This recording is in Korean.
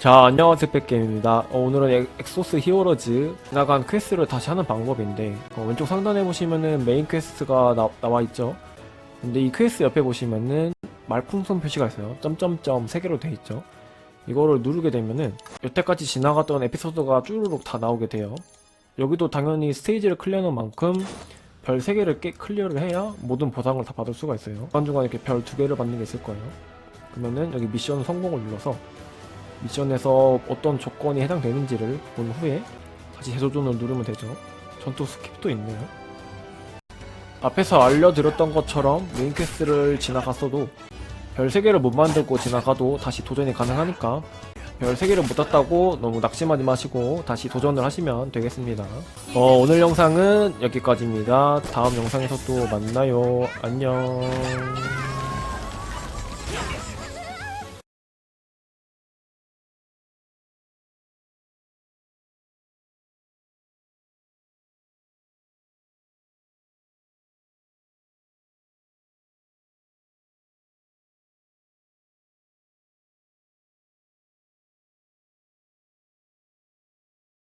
자 안녕하세요 백게임입니다. 어, 오늘은 엑- 엑소스 히어로즈 지나간 퀘스트를 다시 하는 방법인데 어, 왼쪽 상단에 보시면은 메인 퀘스트가 나, 나와 있죠? 근데 이 퀘스트 옆에 보시면은 말풍선 표시가 있어요. 점점점 3개로 돼 있죠? 이거를 누르게 되면은 여태까지 지나갔던 에피소드가 쭈루룩 다 나오게 돼요. 여기도 당연히 스테이지를 클리어하는 만큼 별 3개를 깨, 클리어를 해야 모든 보상을 다 받을 수가 있어요. 중간중간 이렇게 별 2개를 받는 게 있을 거예요. 그러면은 여기 미션 성공을 눌러서 미션에서 어떤 조건이 해당되는지를 본 후에 다시 재도전을 누르면 되죠. 전투 스킵도 있네요. 앞에서 알려드렸던 것처럼 메인 퀘스트를 지나갔어도 별 3개를 못 만들고 지나가도 다시 도전이 가능하니까 별 3개를 못 땄다고 너무 낙심하지 마시고 다시 도전을 하시면 되겠습니다. 어, 오늘 영상은 여기까지입니다. 다음 영상에서 또 만나요. 안녕.